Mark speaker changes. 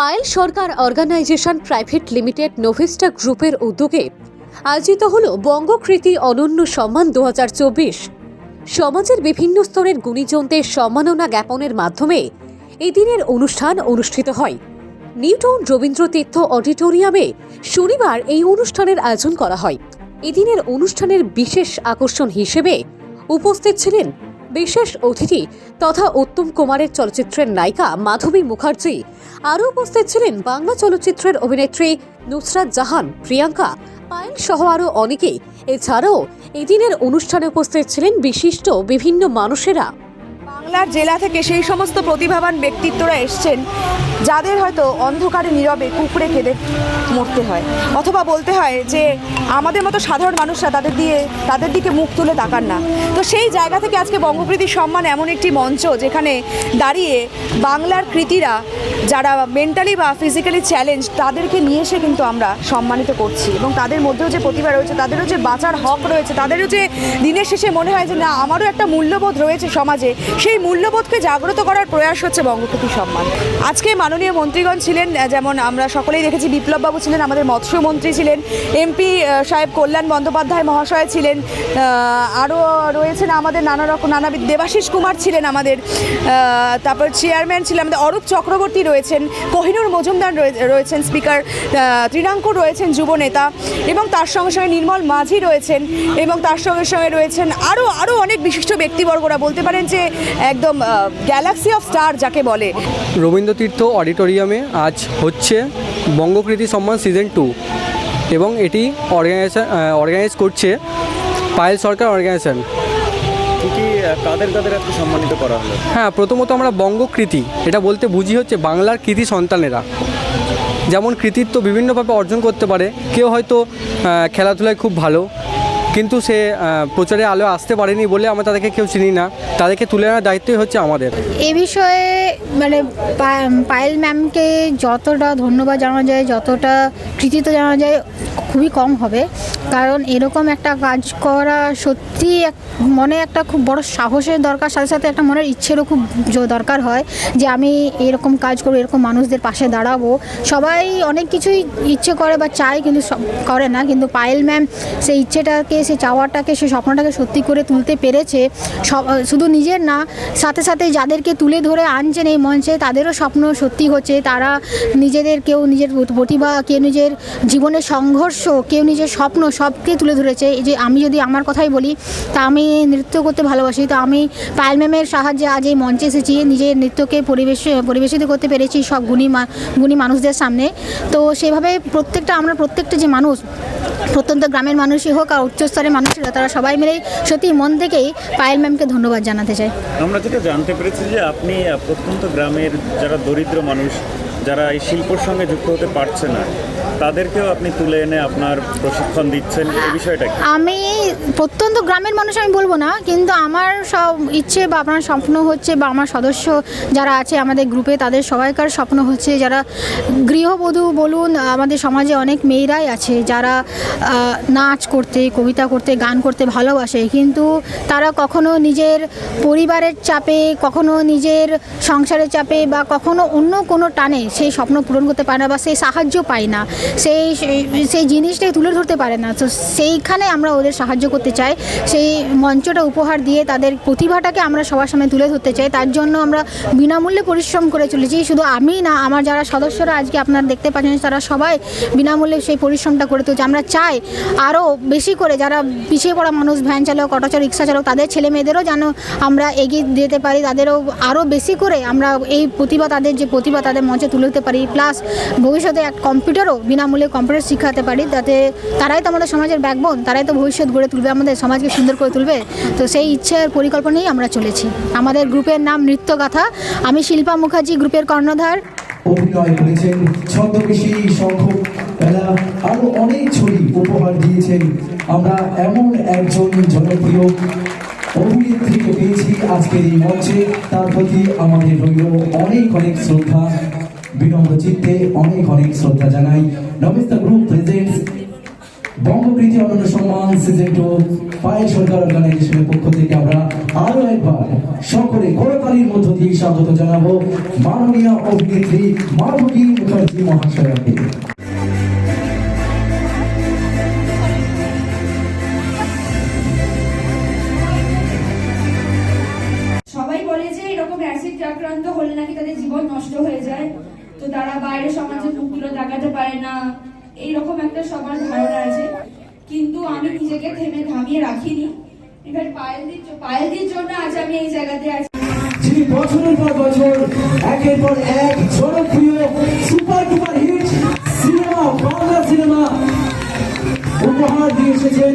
Speaker 1: Payel Sarkar organisation private limited Novesta গ্রুপের উদ্যোগে আয়োজিত হল বঙ্গকৃতি অনন্য সম্মান দুহাজার চব্বিশ। সমাজের বিভিন্ন স্তরের গুণীজনদের সম্মাননা জ্ঞাপনের মাধ্যমে এই দিনের অনুষ্ঠান অনুষ্ঠিত হয়। নিউটাউন রবীন্দ্রতীর্থ অডিটোরিয়ামে শনিবার এই অনুষ্ঠানের আয়োজন করা হয়। এদিনের অনুষ্ঠানের বিশেষ আকর্ষণ হিসেবে উপস্থিত ছিলেন বিশেষ অতিথি তথা উত্তম কুমারের চলচ্চিত্রের নায়িকা মাধবী মুখার্জি। আরও উপস্থিত ছিলেন বাংলা চলচ্চিত্রের অভিনেত্রী নুসরাত জাহান, প্রিয়াঙ্কা, পায়েল সহ আরও অনেকেই। এছাড়াও এদিনের অনুষ্ঠানে উপস্থিত ছিলেন বিশিষ্ট বিভিন্ন মানুষেরা।
Speaker 2: বাংলার জেলা থেকে সেই সমস্ত প্রতিভাবান ব্যক্তিত্বরা এসছেন, যাদের হয়তো অন্ধকারে নীরবে কুকুরে কেঁদে মরতে হয়। অথবা বলতে হয় যে, আমাদের মতো সাধারণ মানুষরা তাদের দিয়ে, তাদের দিকে মুখ তুলে তাকান না। তো সেই জায়গা থেকে আজকে বঙ্গকৃতি সম্মান এমন একটি মঞ্চ, যেখানে দাঁড়িয়ে বাংলার কৃতিরা, যারা মেন্টালি বা ফিজিক্যালি চ্যালেঞ্জ তাদেরকে নিয়ে এসে কিন্তু আমরা সম্মানিত করছি। এবং তাদের মধ্যেও যে প্রতিভা রয়েছে, তাদেরও যে বাঁচার হক রয়েছে, তাদেরও যে দিনের শেষে মনে হয় যে, না, আমারও একটা মূল্যবোধ রয়েছে সমাজে, সেই মূল্যবোধকে জাগ্রত করার প্রয়াস হচ্ছে বঙ্গকৃতি সম্মান। আজকে মাননীয় মন্ত্রীগণ ছিলেন যেমন আমরা সকলেই দেখেছি, বিপ্লববাবু ছিলেন, আমাদের মৎস্যমন্ত্রী ছিলেন, এমপি সাহেব কল্যাণ বন্দ্যোপাধ্যায় মহাশয় ছিলেন আরও রয়েছেন আমাদের নানা রকম, নানাবিধ, দেবাশিস কুমার ছিলেন আমাদের তারপর চেয়ারম্যান ছিলেন আমাদের, অরূপ চক্রবর্তী রয়েছেন, কোহিনুর মজুমদার রয়েছেন স্পিকার তৃণাঙ্কুর রয়েছেন যুব নেতা, এবং তার সঙ্গে সঙ্গে নির্মল মাঝি রয়েছেন, এবং তার সঙ্গে সঙ্গে রয়েছেন আরও আরও অনেক বিশিষ্ট ব্যক্তিবর্গরা। বলতে পারেন যে একদম গ্যালাক্সি অফ স্টার যাকে বলে।
Speaker 3: রবীন্দ্রতীর্থ অডিটোরিয়ামে আজ হচ্ছে বঙ্গকৃতি সম্মান সিজন টু এবং এটি অর্গানাইজেশন অর্গানাইজ করছে পায়েল সরকার অর্গানাইজেশন
Speaker 4: কাদের কাদের আজকে সম্মানিত করা হলো?
Speaker 3: হ্যাঁ প্রথমত আমরা বঙ্গকৃতি এটা বলতে বুঝি হচ্ছে বাংলার কৃতি সন্তানেরা। যেমন কৃতিত্ব বিভিন্নভাবে অর্জন করতে পারে কেউ হয়তো খেলাধুলায় খুব ভালো কিন্তু সে প্রচারে আলো আসতে পারেনি বলে আমরা তাদেরকে কেউ চিনি না। তাদেরকে তুলে আনার দায়িত্বই হচ্ছে আমাদের।
Speaker 5: এ বিষয়ে মানে পায়েল ম্যামকে যতটা ধন্যবাদ জানানো যায়, যতটা কৃতিত্ব জানানো যায় খুবই কম হবে। কারণ এরকম একটা কাজ করা সত্যি এক, মনে একটা খুব বড় সাহসের দরকার, সাথে সাথে একটা মনের ইচ্ছেরও খুব দরকার হয় যে আমি এরকম কাজ করব, এরকম মানুষদের পাশে দাঁড়াবো। সবাই অনেক কিছুই ইচ্ছে করে বা চায় কিন্তু সব করে না। কিন্তু পায়েল ম্যাম সেই ইচ্ছেটাকে, সেই চাওয়াটাকে, সেই স্বপ্নটাকে সত্যি করে তুলতে পেরেছে। সব, শুধু নিজের না, সাথে সাথে যাদেরকে তুলে ধরে আনছেন এই মঞ্চে, তাদেরও স্বপ্ন সত্যি হচ্ছে। তারা নিজেদের কেউ নিজের প্রতিভা, কেউ নিজের জীবনের সংঘর্ষ কেউ নিজের স্বপ্ন সবকে তুলে ধরেছে। এই যে আমি যদি আমার কথাই বলি, তা আমি নৃত্য করতে ভালোবাসি। তো আমি পায়েল ম্যামের সাহায্যে আজ এই মঞ্চে এসেছি। নিজের নৃত্যকে পরিবেশ, পরিবেশিত করতে পেরেছি সব গুণী গুণী মানুষদের সামনে। তো সেভাবে প্রত্যেকটা, আমরা প্রত্যেকটা যে মানুষ, প্রত্যন্ত গ্রামের মানুষই হোক আর উচ্চস্তরের মানুষেরা, তারা সবাই মিলেই সত্যি মন থেকেই পায়েল ম্যামকে ধন্যবাদ জানাতে চাই।
Speaker 4: আমরা যেটা জানতে পেরেছি যে আপনি প্রত্যন্ত গ্রামের যারা দরিদ্র মানুষ যারা এই শিল্পর সঙ্গে যুক্ত হতে পারছে না, তাদেরকেও আপনি তুলে এনে আপনার প্রশিক্ষণ দিচ্ছেন, এই বিষয়টা
Speaker 5: আমি প্রত্যন্ত গ্রামের মানুষ আমি বলব না, কিন্তু আমার সব ইচ্ছে বা আপনার স্বপ্ন হচ্ছে বা আমার সদস্য যারা আছে আমাদের গ্রুপে, তাদের সবাইকার স্বপ্ন হচ্ছে যারা গৃহবধূ বলুন, আমাদের সমাজে অনেক মেয়েরাই আছে যারা নাচ করতে, কবিতা করতে, গান করতে ভালোবাসে, কিন্তু তারা কখনো নিজের পরিবারের চাপে, কখনো নিজের সংসারের চাপে বা কখনো অন্য কোনো টানে সেই স্বপ্ন পূরণ করতে পারে না বা সেই সাহায্য পায় না, সেই, সেই- জিনিসটাই তুলে ধরতে পারে না। তো সেইখানে আমরা ওদের সাহায্য করতে চাই। সেই মঞ্চটা উপহার দিয়ে তাদের প্রতিভাটাকে আমরা সবার সামনে তুলে ধরতে চাই। তার জন্য আমরা বিনামূল্যে পরিশ্রম করে চলেছি। শুধু আমি না, আমার যারা সদস্যরা আজকে আপনারা দেখতে পাচ্ছেন, তারা সবাই বিনামূল্যে সেই পরিশ্রমটা করে তুলছে। আমরা চাই আরও বেশি করে যারা পিছিয়ে পড়া মানুষ, ভ্যান চালক, অটো চালক, রিক্সা চালক, তাদের ছেলে মেয়েদেরও যেন আমরা এগিয়ে দিতে পারি। তাদেরও আরও বেশি করে আমরা এই প্রতিভা, তাদের যে প্রতিভা, তাদের মঞ্চে তুলে দিতে পারি। প্লাস ভবিষ্যতে এক কম্পিউটারও বিনামূল্যে কম্পিউটার শিখাতে পারি। যাতে তারাই তো আমাদের সমাজের ব্যাকবোন তারাই তো ভবিষ্যৎ গড়ে তুলবে, আমাদের সমাজকে সুন্দর করে তুলবে। তো সেই ইচ্ছের পরিকল্পনাই আমরা চলেছি। আমাদের গ্রুপের নাম নৃত্যগাথা। আমি শিল্পা মুখার্জি, গ্রুপের কর্ণধার।
Speaker 6: অভিনয় করেছেন ছদ্মবেশী শঙ্খ বেলা আরও অনেক ছবি উপহার দিয়েছেন। আমরা এমন একজন জনপ্রিয় অভিনেত্রীকে পেয়েছি আজকের এই মঞ্চে। তার প্রতি আমাদের রইল অনেক অনেক শ্রদ্ধা। বিনম্র চিত্তে অনেক অনেক শ্রদ্ধা জানাই। নমিস্তা গ্রুপ প্রেজেন্টস। বঙ্গপ্রীতি অনন্য সম্মান সিজন টু পায়েল সরকার অর্গানাইজেশনের পক্ষ থেকে আমরা আরও একবার সকলে করতালির মধ্য দিয়ে স্বাগত জানাব। মাননীয় অভিনেত্রী মাধবী মুখার্জি মহাশয়াকে।
Speaker 7: তারা বাইরে সমাজে মুখগুলো তাকাতে পারে না, এইরকম একটা সবার ধারণা আছে। কিন্তু আমি নিজেকে থেমে থামিয়ে রাখিনি। জন্য আজ আমি এই জায়গাতে আছি।
Speaker 6: যিনি বছরের পর বছর, একের পর এক জনপ্রিয় super hit cinema, Bangla cinema উপহার দিয়ে এসেছেন